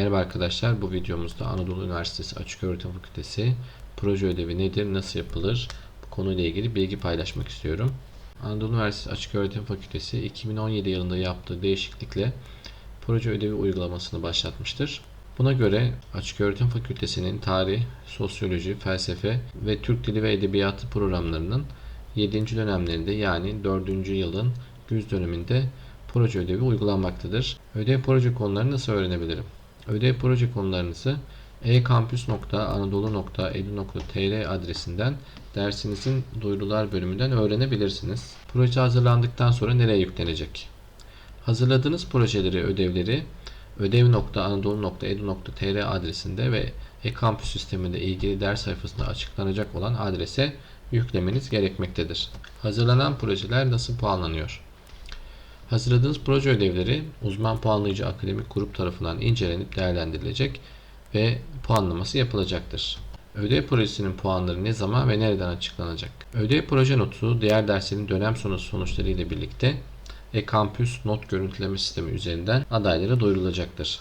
Merhaba arkadaşlar, bu videomuzda Anadolu Üniversitesi Açıköğretim Fakültesi proje ödevi nedir, nasıl yapılır bu konuyla ilgili bilgi paylaşmak istiyorum. Anadolu Üniversitesi Açıköğretim Fakültesi 2017 yılında yaptığı değişiklikle proje ödevi uygulamasını başlatmıştır. Buna göre Açıköğretim Fakültesi'nin tarih, sosyoloji, felsefe ve Türk Dili ve Edebiyatı programlarının 7. dönemlerinde yani 4. yılın güz döneminde proje ödevi uygulanmaktadır. Ödev proje konularını nasıl öğrenebilirim? Ödev proje konularınızı ekampüs.anadolu.edu.tr adresinden dersinizin duyurular bölümünden öğrenebilirsiniz. Proje hazırlandıktan sonra nereye yüklenecek? Hazırladığınız projeleri, ödevleri ödev.anadolu.edu.tr adresinde ve e-kampüs sisteminde ilgili ders sayfasında açıklanacak olan adrese yüklemeniz gerekmektedir. Hazırlanan projeler nasıl puanlanıyor? Hazırladığınız proje ödevleri uzman puanlayıcı akademik grup tarafından incelenip değerlendirilecek ve puanlaması yapılacaktır. Ödev projesinin puanları ne zaman ve nereden açıklanacak? Ödev proje notu diğer derslerin dönem sonu sonuçları ile birlikte e-kampüs not görüntüleme sistemi üzerinden adaylara duyurulacaktır.